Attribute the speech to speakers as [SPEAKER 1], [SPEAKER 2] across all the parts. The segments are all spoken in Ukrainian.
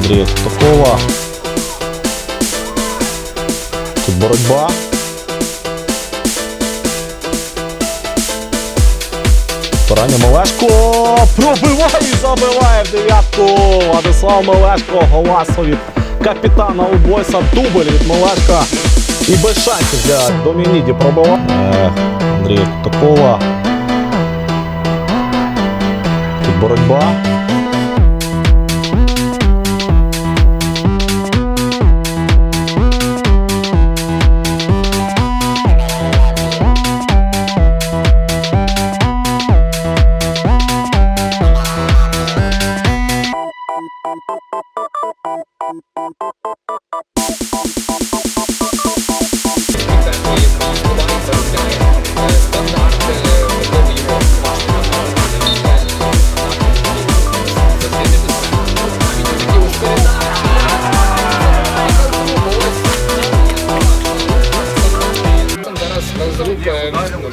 [SPEAKER 1] Андрія Тутакова. Тут боротьба. Порання Мелешко пробиває і забиває в дев'ятку. Владислав Мелешко, голасо від капітана Убойса дубль від Мелешка. І без шансів для Домініді пробивав. Андрія Тутакова. Тут боротьба.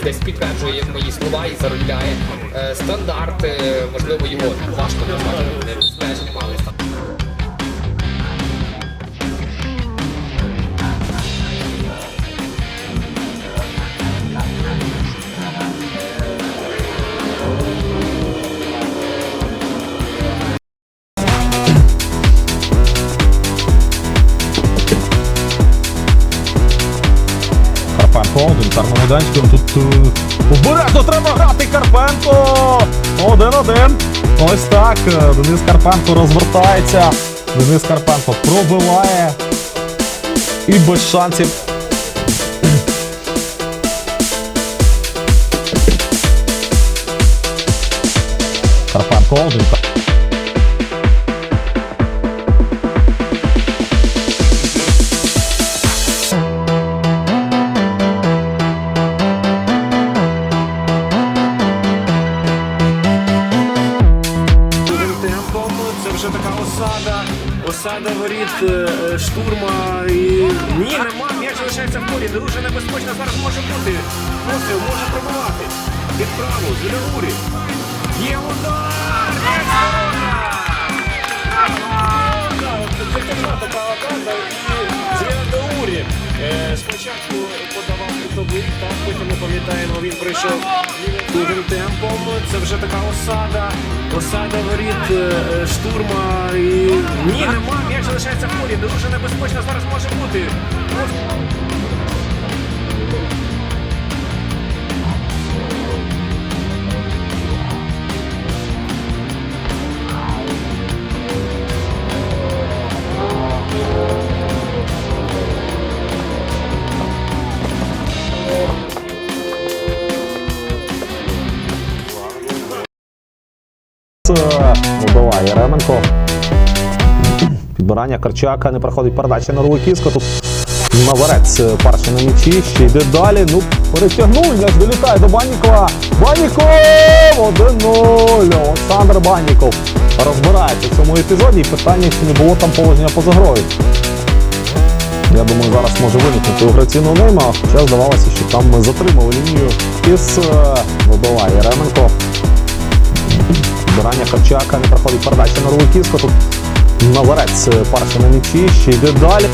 [SPEAKER 2] Десь підтверджує мої слова і заробляє Е, стандарт, е, можливо, його важко назвати небезпечним, але стандарт.
[SPEAKER 1] Один Кармануденський. Тут е, обережно треба грати Карпенко. Один-один. Ось так. е, Денис Карпенко розвертається. Денис Карпенко пробиває. І без шансів. Карпенко один.
[SPEAKER 3] Темпом це вже така осада. Осада воріт е, е, штурма і. Ні, нема, м'яч залишається в полі. Дуже небезпечно зараз може бути. Постріл може пробувати. Під праву, Зелягурі. Є удар! Це така така атака. Зеляурі спочатку подавав кутовий, так потім ми пам'ятаємо, він прийшов другим темпом. Це вже така осада. Осада воріт е, штурма і. Ні, нема, м'яч залишається в полі. Дуже небезпечно зараз може бути.
[SPEAKER 1] Е, Вибиває Ременко. Підбирання Карчака не проходить передача на Руликівська. Тут Маверець е, перший на м'ячі. Ще йде далі. Ну, перетягнув, м'яч долітає до Баннікова. Банніков! 1-0. Олександр Банніков розбирається в цьому епізоді. І питання, чи не було там положення поза грою. Я думаю, зараз може виникнути у гравці нейма, хоча здавалося, що там ми затримали лінію. Із е, вибиває Ременко. Збирання Харчака не проходить передача на Руликівська. Тут Наварець перший на м'ячі, ще йде далі.